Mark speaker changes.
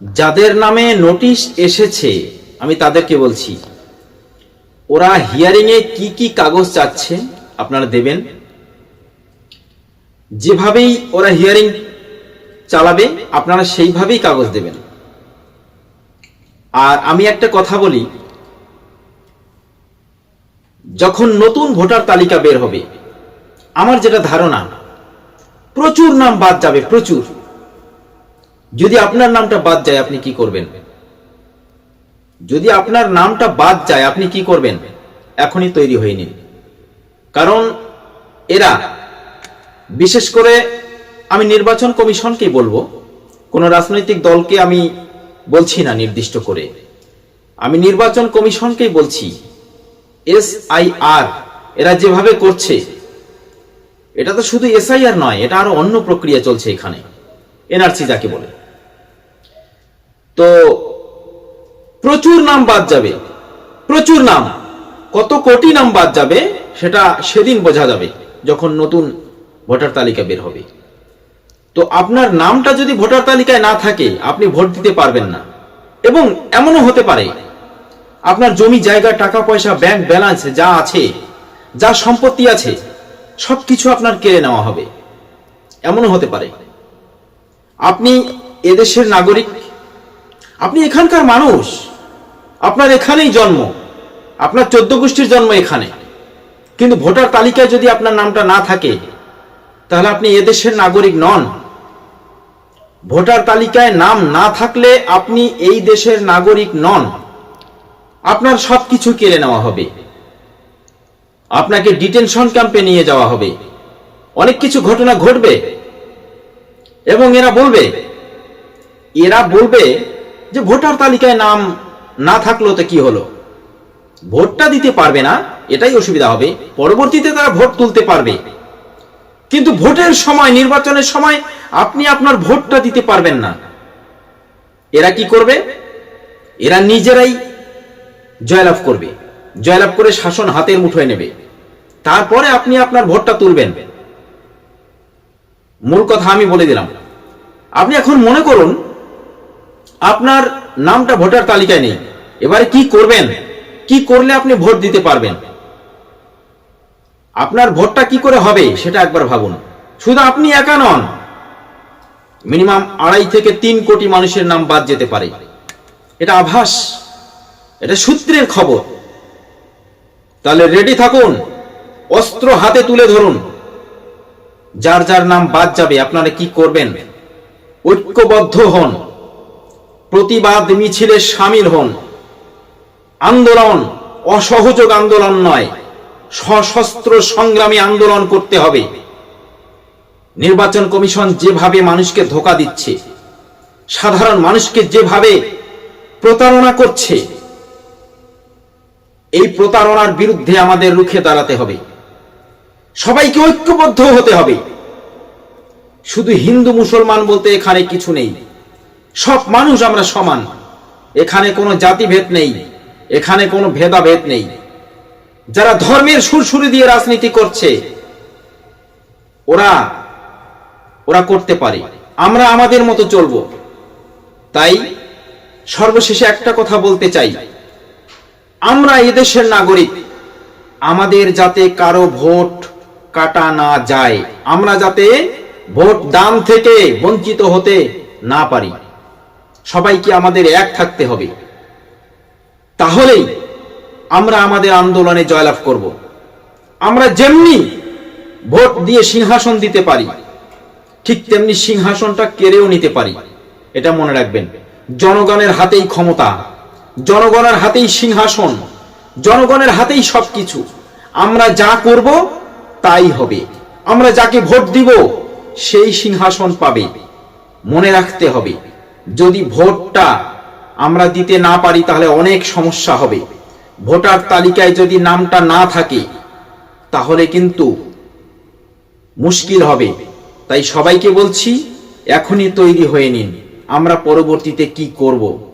Speaker 1: যাদের নামে নোটিশ এসেছে, আমি তাদেরকে বলছি, ওরা হিয়ারিং এ কি কি কাগজ চাচ্ছে আপনারা দেবেন? যেভাবেই ওরা হিয়ারিং চালাবে, আপনারা সেইভাবেই কাগজ দেবেন। আর আমি একটা কথা বলি, যখন নতুন ভোটার তালিকা বের হবে, আমার যেটা ধারণা, প্রচুর নাম বাদ যাবে, প্রচুর। যদি আপনার নামটা বাদ যায়, আপনি কি করবেন? যদি আপনার নামটা বাদ যায়, আপনি কি করবেন? এখনই তৈরি হয়ে নিন। কারণ এরা, বিশেষ করে আমি নির্বাচন কমিশনকেই বলব, কোন রাজনৈতিক দলকে আমি বলছি না নির্দিষ্ট করে। আমি নির্বাচন কমিশনকেই বলছি এস আই আর এরা যেভাবে করছে, এটা তো শুধু এসআইআর নয়, এটা আরও অন্য প্রক্রিয়া চলছে এখানে, এনআরসি যাকে বলে। তো প্রচুর নাম বাদ যাবে, প্রচুর নাম। কত কোটি নাম বাদ যাবে, সেটা সেদিন বোঝা যাবে, যখন নতুন ভোটার তালিকা বের হবে। তো আপনার নামটা যদি ভোটার তালিকায় না থাকে, আপনি ভোট দিতে পারবেন না। এবং এমনও হতে পারে, আপনার জমি, জায়গা, টাকা, পয়সা, ব্যাংক ব্যালেন্স যা আছে, যা সম্পত্তি আছে, সবকিছু আপনার কেড়ে নেওয়া হবে। এমনও হতে পারে। আপনি এদেশের নাগরিক আপনি এখানকার মানুষ। আপনার এখানেই জন্ম। আপনার চোদ্দ গোষ্ঠীর জন্ম এখানে। কিন্তু ভোটার তালিকায় যদি আপনার নামটা না থাকে, তাহলে আপনি এদেশের নাগরিক নন। ভোটার তালিকায় নাম না থাকলে আপনি এই দেশের নাগরিক নন। আপনার সব কিছু কেড়ে নেওয়া হবে। আপনাকে ডিটেনশন ক্যাম্পে নিয়ে যাওয়া হবে। অনেক কিছু ঘটনা ঘটবে। এবং এরা বলবে এরা বলবে যে ভোটার তালিকায় নাম না থাকল তো কি হলো? ভোটটা দিতে পারবে না, এটাই অসুবিধা হবে। পরবর্তীতে তারা ভোট তুলতে পারবে। কিন্তু ভোটের সময়, নির্বাচনের সময় আপনি আপনার ভোটটা দিতে পারবেন না। এরা কি করবে? এরা নিজেরাই জয়লাভ করবে। জয়লাভ করে শাসন হাতের মুঠোয় নেবে। তারপরে আপনি আপনার ভোটটা তুলবেন। মূল কথা আমি বলে দিলাম। আপনি এখন মনে করুন আপনার নামটা ভোটার তালিকায় নেই। এবারে কি করবেন? কি করলে আপনি ভোট দিতে পারবেন? আপনার ভোটটা কি করে হবে সেটা একবার ভাবুন। শুধু আপনি একা নন, মিনিমাম আড়াই থেকে তিন কোটি মানুষের নাম বাদ যেতে পারে। এটা আভাস, এটা সূত্রের খবর। তাহলে রেডি থাকুন, অস্ত্র হাতে তুলে ধরুন। যার যার নাম বাদ যাবে, আপনারা কি করবেন? ঐক্যবদ্ধ হন। প্রতিবাদ মিছিলে সামিল হন। আন্দোলন অসহযোগ আন্দোলন নয়, সশস্ত্র সংগ্রামী আন্দোলন করতে হবে। নির্বাচন কমিশন যেভাবে মানুষকে ধোকা দিচ্ছে, সাধারণ মানুষকে যেভাবে প্রতারণা করছে, এই প্রতারণার বিরুদ্ধে আমাদের রুখে দাঁড়াতে হবে। সবাইকে ঐক্যবদ্ধ হতে হবে। শুধু হিন্দু মুসলমান বলতে এখানে কিছু নেই। সব মানুষ আমরা সমান। এখানে কোনো জাতিভেদ নেই, এখানে কোনো ভেদাভেদ নেই। যারা ধর্মের সুরসুরি দিয়ে রাজনীতি করছে, ওরা ওরা করতে পারে। আমরা আমাদের মতো চলবো। তাই সর্বশেষে একটা কথা বলতে চাই। আমরা এদেশের নাগরিক, আমাদের যাতে কারও ভোট কাটা না যায়, আমরা যাতে ভোট দান থেকে বঞ্চিত হতে না পারি। সবাইকে আমাদের এক থাকতে হবে। তাহলেই আমরা আমাদের আন্দোলনে জয়লাভ করব। আমরা যেমনি ভোট দিয়ে সিংহাসন দিতে পারি, ঠিক তেমনি সিংহাসনটা কেড়েও নিতে পারি, এটা মনে রাখবেন। জনগণের হাতেই ক্ষমতা, জনগণের হাতেই সিংহাসন, জনগণের হাতেই সবকিছু। আমরা যা করব তাই হবে। আমরা যাকে ভোট দিব, সেই সিংহাসন পাবে। মনে রাখতে হবে। যদি ভোটটা আমরা দিতে না পারি, তাহলে অনেক সমস্যা হবে। ভোটার তালিকায় যদি নামটা না থাকে, তাহলে কিন্তু মুশকিল হবে। তাই সবাইকে বলছি, এখনই তৈরি হয়ে নিন। আমরা পরবর্তীতে কি করব?